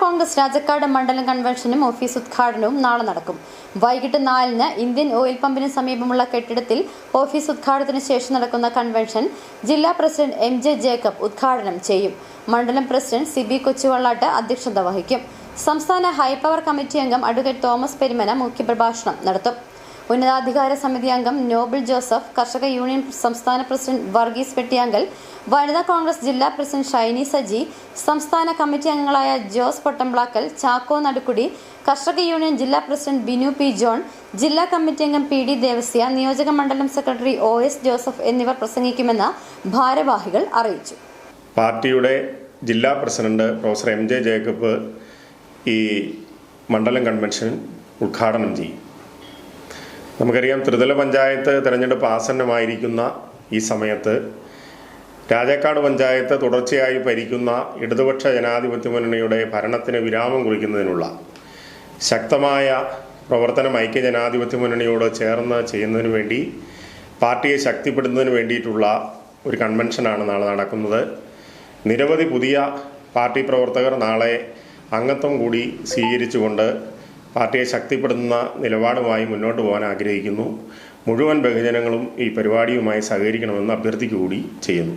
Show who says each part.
Speaker 1: കോൺഗ്രസ് രാജക്കാട് മണ്ഡലം കൺവെൻഷനും ഓഫീസ് ഉദ്ഘാടനവും നാളെ നടക്കും. വൈകിട്ട് നാലിന് ഇന്ത്യൻ ഓയിൽ പമ്പിന് സമീപമുള്ള കെട്ടിടത്തിൽ ഓഫീസ് ഉദ്ഘാടനത്തിന് ശേഷം നടക്കുന്ന കൺവെൻഷൻ ജില്ലാ പ്രസിഡന്റ് എം ജെ ജേക്കബ് ഉദ്ഘാടനം ചെയ്യും. മണ്ഡലം പ്രസിഡന്റ് സി ബി കൊച്ചുവള്ളാട്ട് അധ്യക്ഷത വഹിക്കും. സംസ്ഥാന ഹൈപവർ കമ്മിറ്റി അംഗം അഡ്വക്കേറ്റ് തോമസ് പെരുമന മുഖ്യപ്രഭാഷണം നടത്തും. ഉന്നതാധികാര സമിതി അംഗം നോബിൾ ജോസഫ് കർഷക യൂണിയൻ സംസ്ഥാന പ്രസിഡന്റ് വർഗീസ് വെട്ടിയാങ്കൽ വനിതാ കോൺഗ്രസ് ജില്ലാ പ്രസിഡന്റ് ഷൈനി സജി സംസ്ഥാന കമ്മിറ്റി അംഗങ്ങളായ ജോസ് പൊട്ടംബ്ലാക്കൽ ചാക്കോ നടുക്കുടി കർഷക യൂണിയൻ ജില്ലാ പ്രസിഡന്റ് ബിനു പി ജോൺ ജില്ലാ കമ്മിറ്റി അംഗം പി ഡി ദേവസ്യ നിയോജക മണ്ഡലം സെക്രട്ടറി ഒ എസ് ജോസഫ് എന്നിവർ പ്രസംഗിക്കുമെന്ന് ഭാരവാഹികൾ അറിയിച്ചു.
Speaker 2: പാർട്ടിയുടെ ജില്ലാ president professor M J Jacob ഈ മണ്ഡലം കൺവെൻഷൻ ഉദ്ഘാടനം ചെയ്യും. നമുക്കറിയാം ത്രിതല പഞ്ചായത്ത് തെരഞ്ഞെടുപ്പ് ആസന്നമായിരിക്കുന്ന ഈ സമയത്ത് രാജാക്കാട് പഞ്ചായത്ത് തുടർച്ചയായി ഭരിക്കുന്ന ഇടതുപക്ഷ ജനാധിപത്യ മുന്നണിയുടെ ഭരണത്തിന് വിരാമം കുറിക്കുന്നതിനുള്ള ശക്തമായ പ്രവർത്തനം ഐക്യ ജനാധിപത്യ മുന്നണിയോട് ചേർന്ന് ചെയ്യുന്നതിന് വേണ്ടി പാർട്ടിയെ ശക്തിപ്പെടുന്നതിന് വേണ്ടിയിട്ടുള്ള ഒരു കൺവെൻഷനാണ് നാളെ നടക്കുന്നത്. നിരവധി പുതിയ പാർട്ടി പ്രവർത്തകർ നാളെ അംഗത്വം കൂടി സ്വീകരിച്ചുകൊണ്ട് പാർട്ടിയെ ശക്തിപ്പെടുത്തുന്ന നിലപാടുമായി മുന്നോട്ട് പോകാൻ ആഗ്രഹിക്കുന്നു. മുഴുവൻ ബഹുജനങ്ങളും ഈ പരിപാടിയുമായി സഹകരിക്കണമെന്ന് അഭ്യർത്ഥിക്കുക കൂടി ചെയ്യുന്നു.